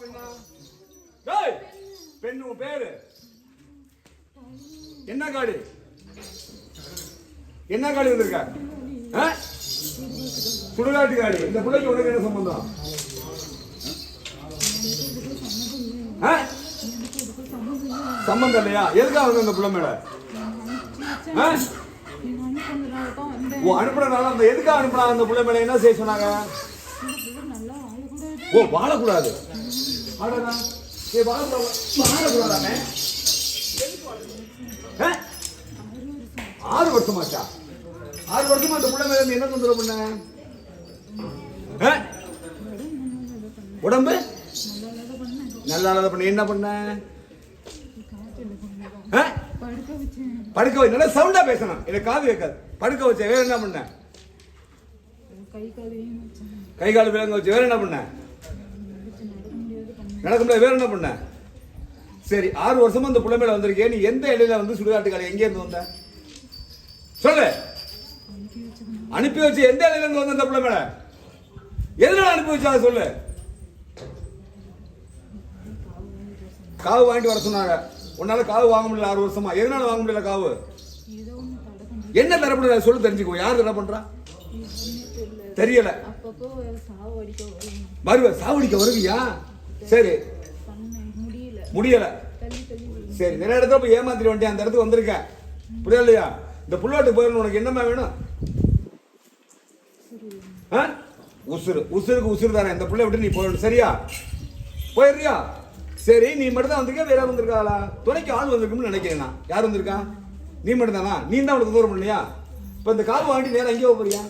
பெண்ணா டேய் பெண் உன் பேரு? என்ன காடு? என்ன காடு வந்திருக்க? ஆ? சுடுகாட்டு காடு. இந்த பிள்ளைக்கு உனக்கு என்ன சம்பந்தம்? சம்பந்தம் இல்லையா? எதுக்காக வந்து அந்த பிள்ளை மேல? அனுப்புறதுனால அந்த எதுக்காக அனுப்புனாங்க அந்த பிள்ளை மேல? என்ன செய்ய சொன்னாங்க? ஓ வாழக்கூடாது. அடடா. ஏய், வாழக்கூடாது. வாழக்கூடாதாமே? ஆ? ஆறு வருஷமாச்சா ஆறு வருஷமா அந்த பிள்ளை மேல என்ன தொந்தரவு பண்ண? உடம்பு நல்லா இல்லாத பண்ண என்ன பண்ண? படுக்க வை நல்லா சவுண்டா பேசணும் எனக்கு காது கேட்காது படுக்க வச்ச வேற என்ன பண்ண கை கால் விலங்க வச்சு வேற என்ன பண்ண நடக்க முடியாது வேற என்ன பண்ண? சரி ஆறு வருஷமா இந்த புள்ள மேல வந்திருக்கே நீ எந்த இடையில வந்து சுடுகாட்டு காலை எங்க இருந்து வந்த? சொல்லு. அனுப்பி வச்சு எந்த இடையில இருந்து வந்த இந்த புள்ள மேல எதனால அனுப்பி வச்சா அதை சொல்லு. காவு வாங்கிட்டு வர சொன்னாங்க. உன்னால காவு வாங்க முடியல ஆறு வருஷமா. எதனால வாங்க முடியல காவு? என்ன தரப்படுற சொல்லு தெரிஞ்சுக்கோ. யார் தடை பண்றா? தெரியல. வருவ சாவடிக்க வருவியா? சரி. முடியல. சரி நிறைய இடத்துல போய் ஏமாத்திட்டு வந்துட்டேன் அந்த இடத்துக்கு வந்திருக்கேன் புரியல இல்லையா? இந்த புள்ளாட்டு போயிடணும் உனக்கு என்னம்மா வேணும்? உசுறு உசுருக்கு உசுறு தானே. இந்த புள்ளைய விட்டு நீ போயிடணும் சரியா? போயிடுறியா? சரி நீ மட்டும் தான் வந்திருக்க வேற வந்திருக்காளா? துணைக்கு ஆள் வந்திருக்கும்னு நினைக்கிறேன் நான். யார் வந்திருக்கா? நீ மட்டும் தானா நீ தான் அவனுக்கு தூரம் பண்ணலையா இப்போ இந்த கால் வாங்கிட்டு நேரம் எங்கேயோ போறியா?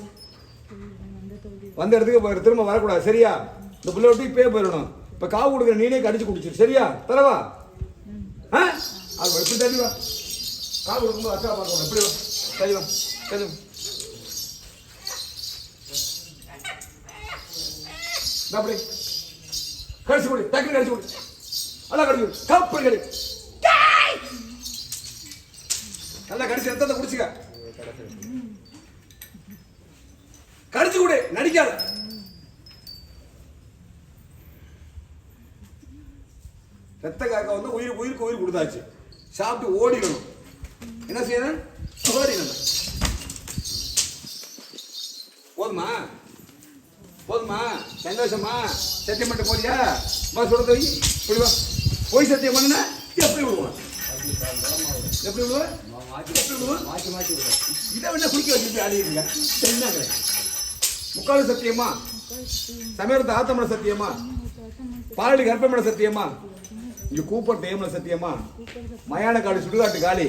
வந்த இடத்துக்கு போயிரு திரும்ப வரக்கூடாது. சரியா? இந்த புள்ள விட்டு இப்பயே போயிடணும். இப்போ காவு கொடுக்குற நீனே கடிச்சு குடிச்சிரு. சரியா? தரவா? ஆ? அது எப்படி தெரியவா காவு கொடுக்கும்போது அக்கா பார்க்கணும். எப்படி வா. தள்ளி வா. அப்படி. கடிச்சு கொடு. டக்குனு கடிச்சு கொடு. நல்லா கடிச்சு கொடு. கப்பு கடி. நல்லா கடிச்சு ரத்தத்தை குடிச்சுக்க. கடிச்சு கொடு. நடிக்காத. ரத்த காக்க வந்து உயிர் உயிருக்கு உயிர் கொடுத்தாச்சு. சாப்பிட்டு ஓடிடணும். என்ன செய்யணும்? ஓடிடணும் போதுமா? போதுமா? சந்தோஷமா? சத்தியம் மட்டும் போறியா? வா சொல்றது வை. இப்படி வா. போய் சத்தியம் பண்ண எப்படி விடுவான் எப்படி விடுவேன் எப்படி விடுவேன் மாற்றி மாற்றி விடும் இதை வேணா குடிக்க வச்சுட்டு ஆடிடுங்க என்னங்க முக்கால் சத்தியமா? சமயத்தை ஆத்தமன சத்தியமா? பாலடி கற்பமன சத்தியமா? இங்க கூப்பர் டைம்ல சத்தியமா? மயான காடு சுடுகாட்டு காலி.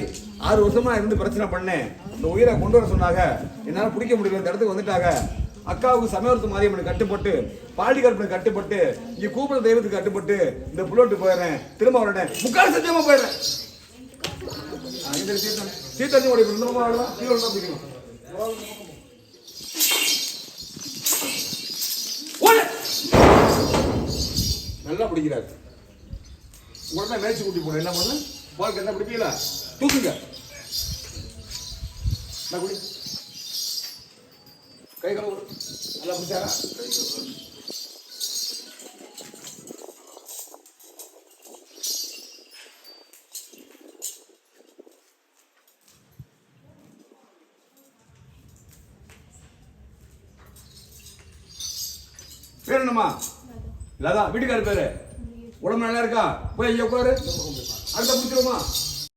ஆறு வருஷமா இருந்து பிரச்சனை பண்ணேன். இந்த உயிரை கொண்டு வர சொன்னாங்க. என்னால பிடிக்க முடியல. இந்த இடத்துக்கு வந்துட்டாங்க. அக்காவுக்கு சமயத்து மாரியம்மனுக்கு கட்டுப்பட்டு பாடி கற்பனை கட்டுப்பட்டு இங்க கூப்பிட தெய்வத்துக்கு கட்டுப்பட்டு இந்த புல்லோட்டு போயிடுறேன். திரும்ப வரேன். முக்கால் சத்தியமா போயிடுறேன். இந்த தீர்த்தம் தீர்த்தம் ஓடி பிடிக்கணும். நல்லா பிடிக்கிறாரு. உடனே மேய்ச்சி கூட்டி போடு. என்ன பண்ணு? பாலுக்கு என்ன பிடிக்கல தூக்குங்க. நான் குடி? கை கழுவு நல்லா பிடிச்சாரா? பேர் என்னம்மா? லதா. வீட்டுக்கார பேரு? உடம்பு நல்லா இருக்கா? போய் ஐயா உட்காரு. அடுத்த பிடிச்சிருமா